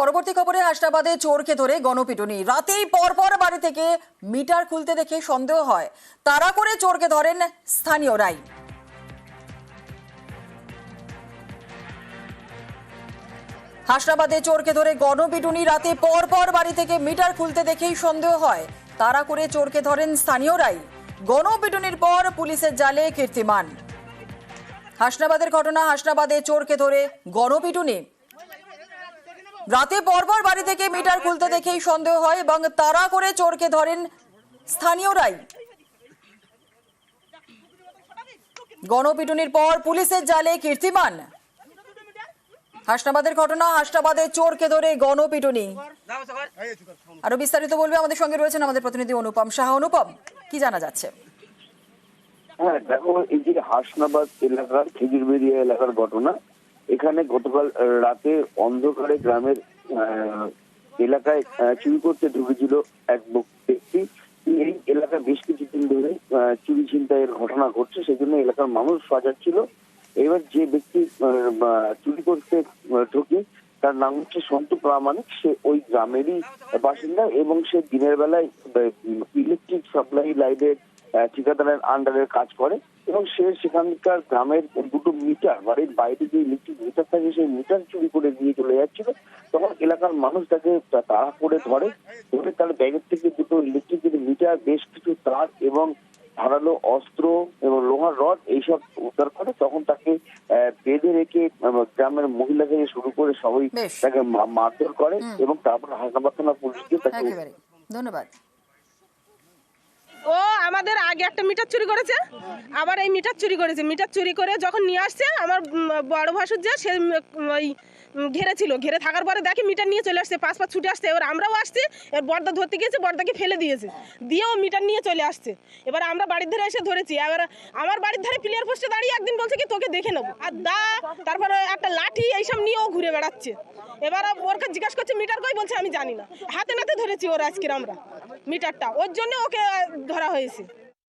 পরবর্তী খবরে হাসনাবাদে চোরকে ধরে গণপিটুনি। রাতেই পরপর বাড়ি থেকে মিটার খুলতে দেখে সন্দেহ হয়। তারা করে চোরকে ধরেন স্থানীয়রাই। হাসনাবাদে চোরকে ধরে গণপিটুনি রাতে পরপর বাড়ি থেকে মিটার খুলতে দেখেই সন্দেহ হয়। তারা করে চোরকে ধরেন স্থানীয়রাই। গণপিটুনির পর পুলিশের জালে কীর্তিমান। হাসনাবাদের ঘটনা, হাসনাবাদে চোরকে ধরে গণপিটুনি। রাতে পরপর বাড়ি থেকে মিটার খুলতে দেখেই সন্দেহ হয় এবং তারা করে চোরকে ধরেন স্থানীয়রাই। গণপিটুনির পর পুলিশের জালে কীর্তিমান। হাসনাবাদের ঘটনা, হাসনাবাদে চোরকে ধরে গণপিটুনি। আরও বিস্তারিত বলবে আমাদের সঙ্গে রয়েছেন আমাদের প্রতিনিধি অনুপম সাহা অনুপম, কি জানা যাচ্ছে? হ্যাঁ দেখো, এই যে হাসনাবাদ এলাকার খেজুরবেড়িয়া এলাকার ঘটনা এখানে গতকাল রাতে অন্ধকারে গ্রামের এলাকায় চুরি করতে ঢুকেছিল এক ব্যক্তি। এই এলাকায় বেশ কিছুদিন ধরে চুরি ছিনতাইয়ের ঘটনা ঘটছে সেই জন্য এলাকার মানুষ সাজাচ্ছিল এবার যে ব্যক্তি চুরি করতে ঢোকে, তার নাম হচ্ছে সন্তু প্রামাণিক। সে ওই গ্রামেরই বাসিন্দা এবং সে দিনের বেলায় ইলেকট্রিক সাপ্লাই লাইনের ঠিকাদারের আন্ডারে কাজ করে। এবং সে সেখানকার গ্রামের দুটো মিটার বাড়ির বাইরে যে ইলেকট্রিক মিটার থাকে সেই মিটার চুরি করে দিয়ে চলে যাচ্ছিল। তখন এলাকার মানুষ তাকে তাড়া করে ধরে। ধরে তার ব্যাগের থেকে দুটো ইলেকট্রিক মিটার বেশ কিছু তার এবং ধারালো অস্ত্র এবং লোহার রড এইসব উদ্ধার করে। তখন তাকে বেঁধে রেখে গ্রামের মহিলা থেকে শুরু করে সবাই তাকে মারধর করে এবং তারপর হাসনাবাদ থানা পুলিশকে তাকে ধন্যবাদ। ও আমাদের আগে একটা মিটার চুরি করেছে, আবার এই মিটার চুরি করেছে। মিটার চুরি করে যখন নিয়ে আসছে, আমার বড় ভাসুর যে, সে ওই ঘেরে ছিল। ঘেরে থাকার পরে দেখি মিটার নিয়ে চলে আসছে, পাঁচ পাঁচ ছুটে আসছে। এবার আমরাও আসছি, এবার বর্দা ধরতে গিয়েছে, বর্দাকে ফেলে দিয়েছে। দিয়েও মিটার নিয়ে চলে আসছে। এবার আমরা বাড়ির ধারে এসে ধরেছি। এবার আমার বাড়ির ধারে প্লেয়ার পোস্টে দাঁড়িয়ে একদিন বলছে কি, তোকে দেখে নেব। আর দা, তারপরে একটা লাঠি এইসব নিয়েও ঘুরে বেড়াচ্ছে। এবার ওরকে জিজ্ঞাসা করছে, মিটার কই? বলছে, আমি জানি না। হাতে নাতে ধরেছি ওর আজকের আমরা। মিটারটা। ওর জন্য ওকে ধরা হয়েছে।